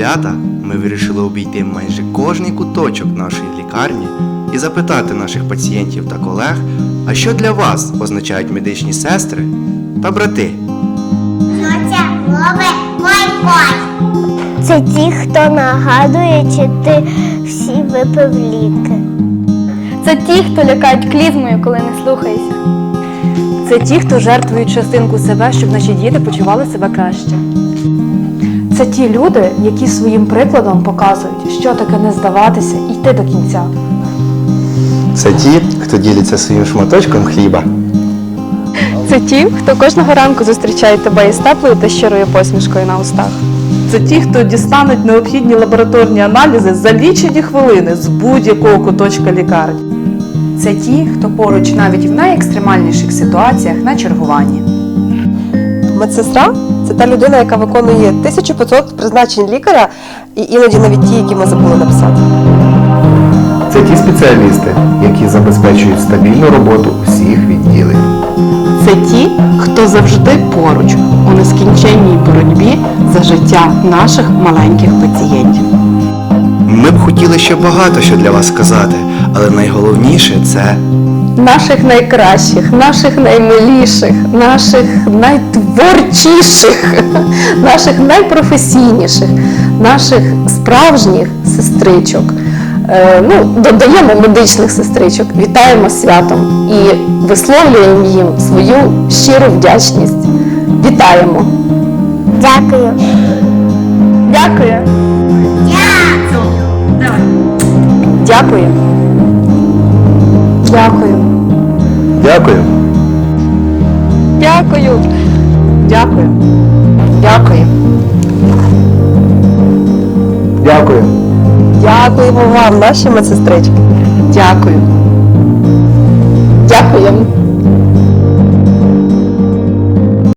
свята ми вирішили обійти майже кожний куточок нашої лікарні і запитати наших пацієнтів та колег, а що для вас означають медичні сестри та брати. Це ті, хто нагадує, чи ти всі випив ліки. Це ті, хто лякають клізмою, коли не слухаєшся. Це ті, хто жертвують частинку себе, щоб наші діти почували себе краще. Це ті люди, які своїм прикладом показують, що таке не здаватися і йти до кінця. Це ті, хто ділиться своїм шматочком хліба. Це ті, хто кожного ранку зустрічає тебе із теплою та щирою посмішкою на устах. Це ті, хто дістануть необхідні лабораторні аналізи за лічені хвилини з будь-якого куточка лікарні. Це ті, хто поруч навіть в найекстремальніших ситуаціях на чергуванні. Медсестра це та людина, яка виконує 1500 призначень лікаря, і іноді навіть ті, які ми забули написати. Це ті спеціалісти, які забезпечують стабільну роботу всіх відділень. Це ті, хто завжди поруч у нескінченній боротьбі за життя наших маленьких пацієнтів. Ми б хотіли ще багато що для вас сказати, але найголовніше це Наших найкращих, наших наймиліших, наших найтворчіших, наших найпрофесійніших, наших справжніх сестричок. Е, ну, додаємо медичних сестричок, вітаємо святом і висловлюємо їм свою щиру вдячність. Вітаємо! Дякую. Дякую! Дякую. Дякую. дякую. Дякую. Дякую. Дякую. Дякую. Дякую. Дякуємо вам, наші медсестрички. Дякую. Дякую.